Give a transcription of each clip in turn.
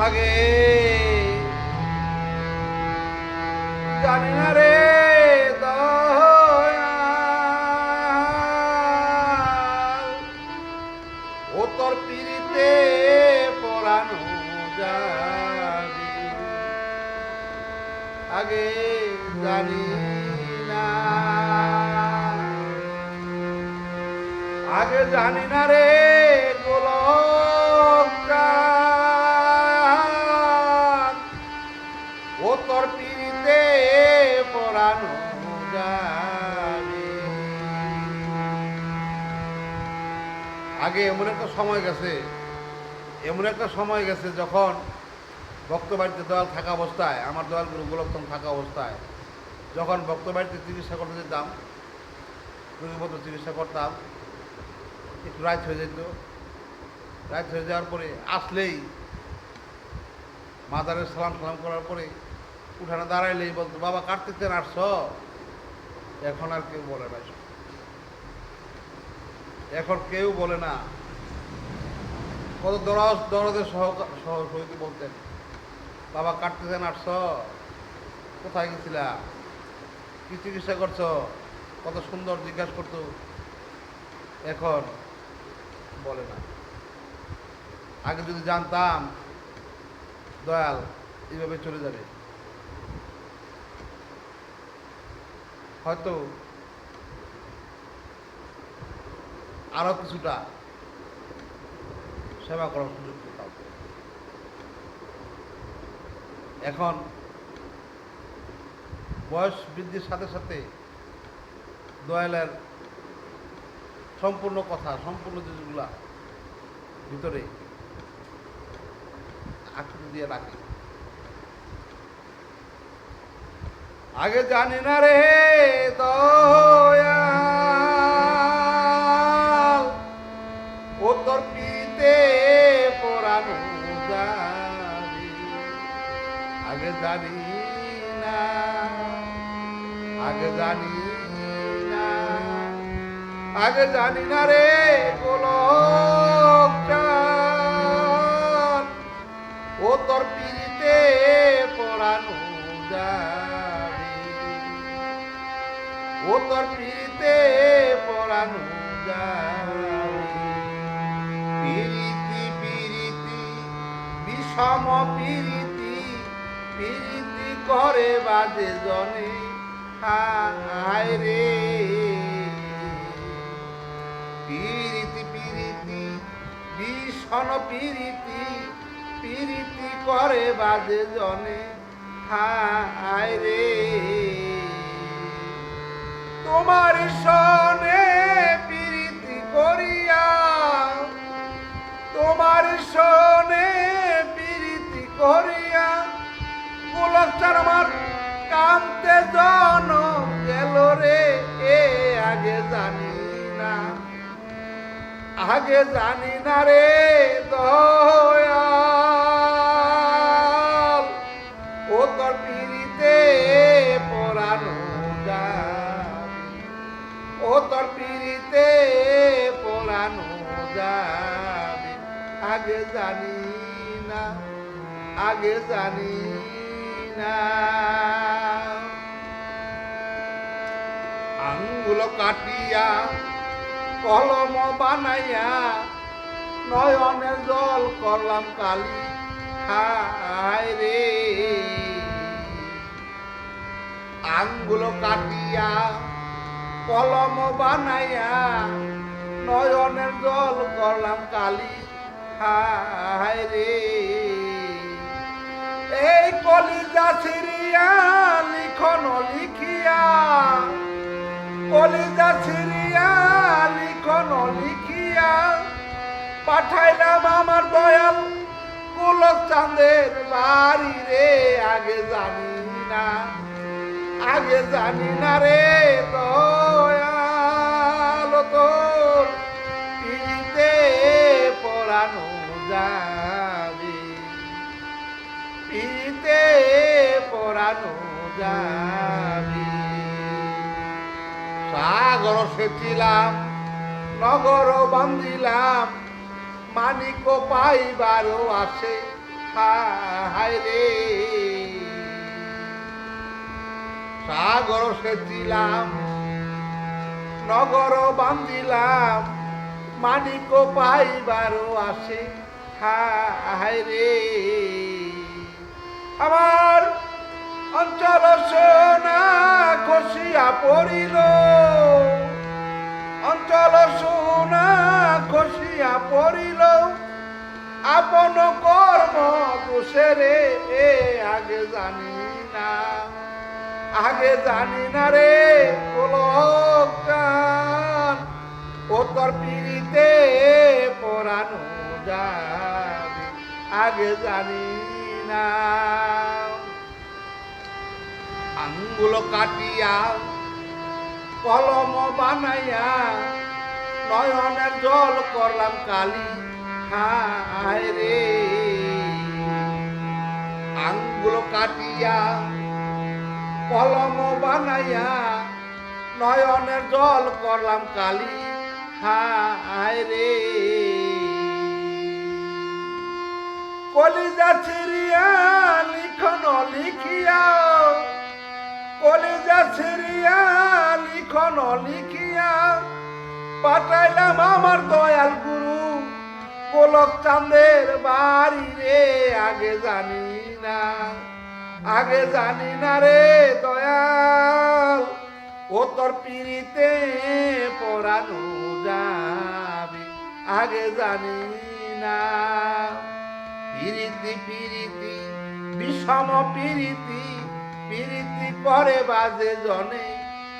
আগে জানি না রে পিড়িতে আগে জানি না। আগে জানি না রে গোলকার আগে এমন একটা সময় গেছে, এমন একটা সময় গেছে যখন ভক্ত বাড়িতে দয়াল থাকা অবস্থায়, আমার দয়াল গুরু থাকা অবস্থায়, যখন ভক্ত বাড়িতে চিকিৎসা করতে যেতাম, রোগীপত্র চিকিৎসা করতাম, একটু রাত হয়ে যেত রাত হয়ে যাওয়ার পরে আসলেই মাদারের সালাম সালাম করার পরে উঠানে দাঁড়াইলেই বলতো, বাবা কাটতে আসছ এখন আর কেউ বলে না। এখন কেউ বলে না। কত দরজ দরদের সহ সহযোগী বলতেন। বাবা কাটতেছেন আসছ কোথায় গেছিলা? কি চিকিৎসা করছ? কত সুন্দর জিজ্ঞাসা করতো। এখন বলে না। আগে যদি জানতাম, দয়াল, এইভাবে চলে যাবে। হয়তো আরও কিছুটা সেবা করার সুযোগ পেতাম। এখন বয়স বৃদ্ধির সাথে সাথে দয়ালের সম্পূর্ণ কথা, সম্পূর্ণ জিনিসগুলা ভিতরে আকৃতি দিয়ে রাখে। আগে জানি না রে জানি আগে জানি না রে গোলকচান ও তোর পিড়িতে পরানো যাবে ও তোর পিড়িতে পরানো যাবে পিরিতি পিরিতি বিষম পিরিতি পিরিতি করে বাজে জনে। হায় রে। পিরিতি পিরিতি, ভীষণ পিরিতি পিরিতি করে বাজে জনে। হায় রে। তোমার সনে পিরিতি করিয়া, তোমার সনে পিরিতি করিয়া গোলকচার আমার কামতে জন গেল রে, এ আগে জানি না। আগে জানি না রে, দয়াল। ও তোর পিড়িতে যাবে। ও তোর পিড়িতে পরানো যাবে। আগে জানি না, আগে জানি না। আঙ্গুল কাটিয়া, কলম বানাইয়া নয়নের জল করলাম কালি। হায় রে। আঙ্গুল কাটিয়া, কলম বানাইয়া নয়নের জল করলাম কালি। হায় রে। এই কলিজা সিরিয়া লিখন লিখিয়া কলিজা সিরিয়া লিখন লিখিয়া পাঠাইলাম আমার দয়াল কুলক চাঁদের বাড়ি রে, আগে জানি না, আগে জানি না রে দয়াল তোর পিতে পড়ানো যাবে। পিতে পড়ানো যাবে। সাগর সেচিলাম, নগর বান্ধিলাম, মানিক পাইবারও আসে। হায় রে। সাগর সেচিলাম, নগর বান্দিলাম মানিক পাইবারও আসে। হায় রে। আমার অঞ্চল সোনা খসিয়া পড়িল। খসিয়া পড়িল। আপন কর্ম দোষেরে এ আগে জানি না। আগে জানি না রে ও তোর পিড়িতে পরানো যাবে, আগে জানি না। আঙ্গুল কাটিয়া কলম বানাইয়া নয়নের জল করলাম কালি। হায় রে। আঙ্গুল কাটিয়া, কলম বানাইয়া নয়নের জল করলাম কালি। হায় রে। কলিজা ছিড়িয়া লিখন লিখিয়া কলিজা ছিড়িয়া লিখন লিখিয়া পাঠাইলাম আমার দয়াল গুরু। গোলক চাঁদের বাড়ি রে, আগে জানি না, আগে জানি না রে দয়াল। ও তোর পিড়িতে পড়ানো যাবে, আগে জানি না। পিরিতি পিরিতি বিষম পিরিতি পিরিতি করে বাজে জনে,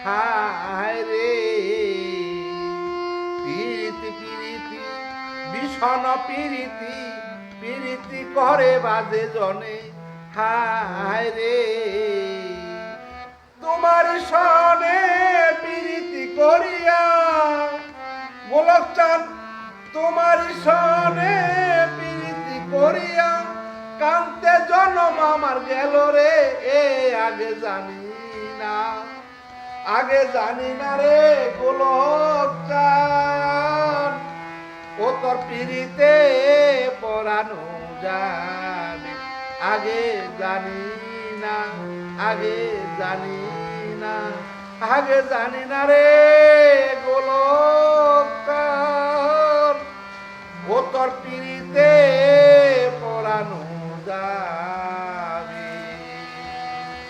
হায় রে। পিরিতি বিষণ পিরিতি পিরিতি করে বাজে জনে। হায় রে। তোমার সনে পিরিতি করিয়া গোলক চাঁদ, তোমার সনে পিরিতি করিয়া কান্তে জনম আমার গেল রে, এ আগে জানি না। আগে জানি না রে গোলক চাঁদ ও তোর পিড়িতে পড়ানো আগে জানি না, আগে জানি না, আগে জানি না রে গোলকার ও তোর পিড়িতে পড়ানো যাবে